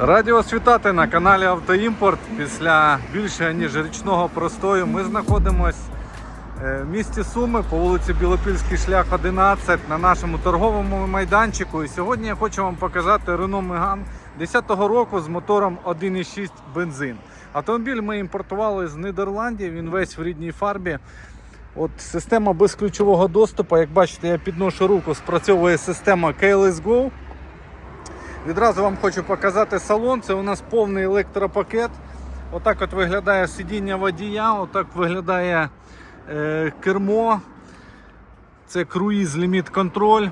Раді вас вітати на каналі Автоімпорт. Після більше ніж річного простою ми знаходимося в місті Суми по вулиці Білопільський шлях 11 на нашому торговому майданчику. І сьогодні я хочу вам показати Renault Megane 10-го року з мотором 1,6 бензин. Автомобіль ми імпортували з Нідерландів, він весь в рідній фарбі. От Система безключового доступу, як бачите, я підношу руку, спрацьовує система KLS Go. Відразу вам хочу показати салон. Це у нас повний електропакет. Отак от виглядає сидіння водія, отак виглядає е, кермо. Це круїз ліміт контроль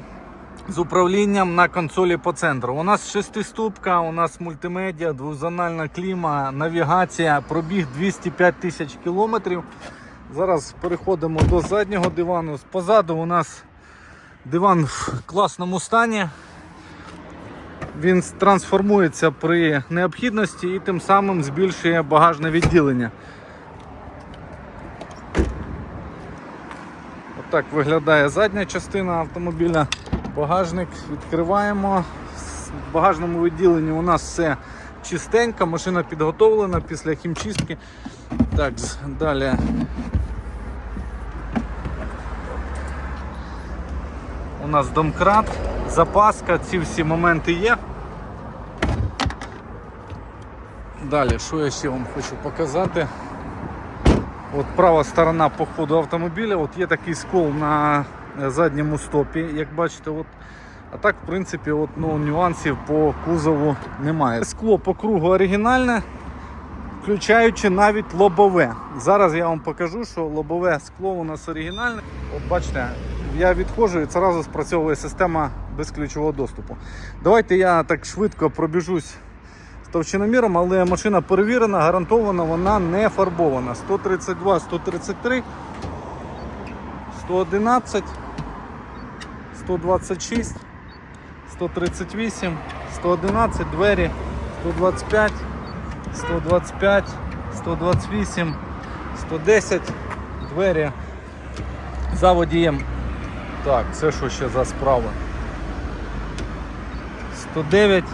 з управлінням на консолі по центру. У нас шестиступка, у нас мультимедіа, двозональна кліма, навігація, пробіг 205 тисяч кілометрів. Зараз переходимо до заднього дивану. Позаду у нас диван в класному стані. Він трансформується при необхідності і тим самим збільшує багажне відділення. Отак виглядає задня частина автомобіля. Багажник відкриваємо. В багажному відділенні у нас все чистенько, машина підготовлена після хімчистки. Так, далі. У нас домкрат, запаска, ці всі моменти є. Далі, що я ще вам хочу показати? От права сторона по ходу автомобіля, от є такий скол на задньому стопі, як бачите. От. А так, в принципі, от, ну, нюансів по кузову немає. Скло по кругу оригінальне, включаючи навіть лобове. Зараз я вам покажу, що лобове скло у нас оригінальне. От бачите, я відходжу і одразу спрацьовує система безключового доступу. Давайте я так швидко пробіжусь з товщиноміром, але машина перевірена, гарантована, вона не фарбована. 132, 133, 111, 126, 138, 111, двері, 125, 125, 128, 110, двері за водієм. Так, це що ще за справа? 109,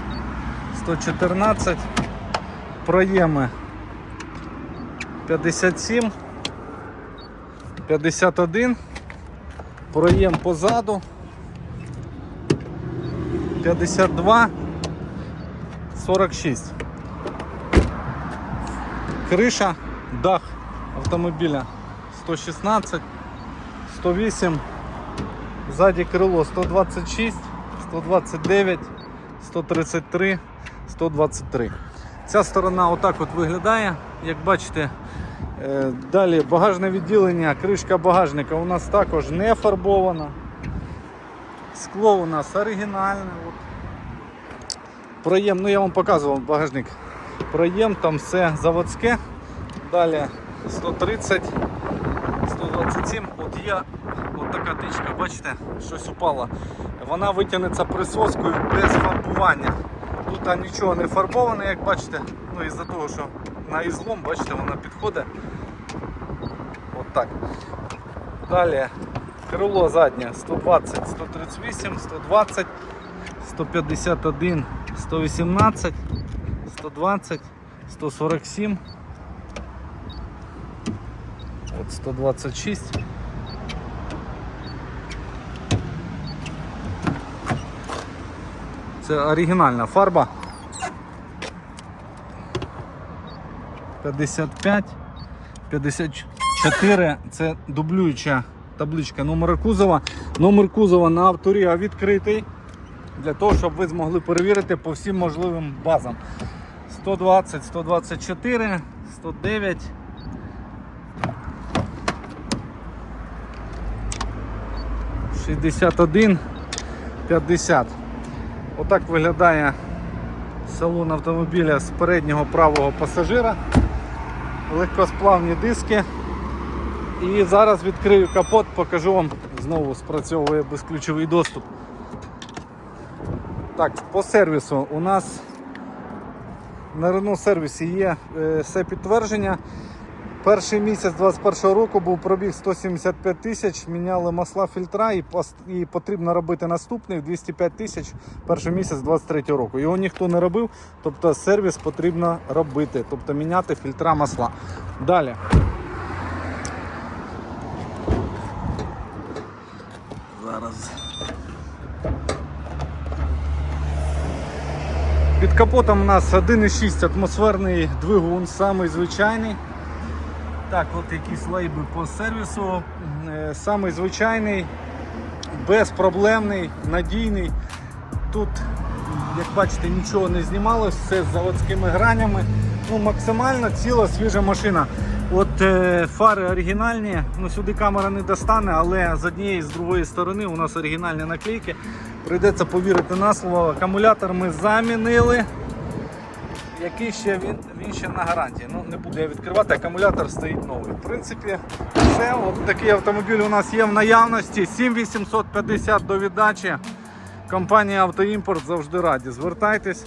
114, проєми 57, 51, проєм позаду, 52, 46. Криша, дах автомобіля 116, 108, ззаді крило 126, 129, 133, 123. Ця сторона отак от виглядає, як бачите. Е, Далі багажне відділення, кришка багажника у нас також не фарбована. Скло у нас оригінальне. От. Проєм, ну я вам показував багажник. Проєм, там все заводське. Далі 130, 127. От є от така тичка, бачите, щось упало. Вона витягнеться присоскою без фарбування. Тут нічого не фарбоване, як бачите. Ну із-за того, що на ізлом, бачите, вона підходить. От так. Далі крило заднє 120, 138, 120, 151, 118, 120, 147. От 126. Це оригінальна фарба. 55, 54 це дублююча табличка номера кузова. Номер кузова на авторія відкритий для того, щоб ви змогли перевірити по всім можливим базам. 120, 124, 109. Шістдесят один, п'ятдесят. Отак виглядає салон автомобіля з переднього правого пасажира. Легкосплавні диски. І зараз відкрию капот, покажу вам, знову спрацьовує безключовий доступ. Так, по сервісу у нас на Renault сервісі є е, все підтвердження. Перший місяць 21 року був пробіг 175 тисяч, міняли масла фільтра і, і потрібно робити наступний 205 тисяч перший місяць 23 року. Його ніхто не робив, тобто сервіс потрібно робити, тобто міняти фільтра масла. Далі. Зараз. Під капотом у нас 1,6 атмосферний двигун, самий звичайний. Так, от якісь лейби по сервісу. Е, Самий звичайний, безпроблемний, надійний. Тут, як бачите, нічого не знімалось, все з заводськими гранями. Ну, максимально ціла свіжа машина. От е, фари оригінальні, ну сюди камера не достане, але з однієї і з другої сторони у нас оригінальні наклейки. Прийдеться повірити на слово. Акумулятор ми замінили. Який ще він, він ще на гарантії. Ну, не буду я відкривати, акумулятор стоїть новий. В принципі, все. От такий автомобіль у нас є в наявності. 7850 до віддачі. Компанія Автоімпорт завжди раді. Звертайтесь.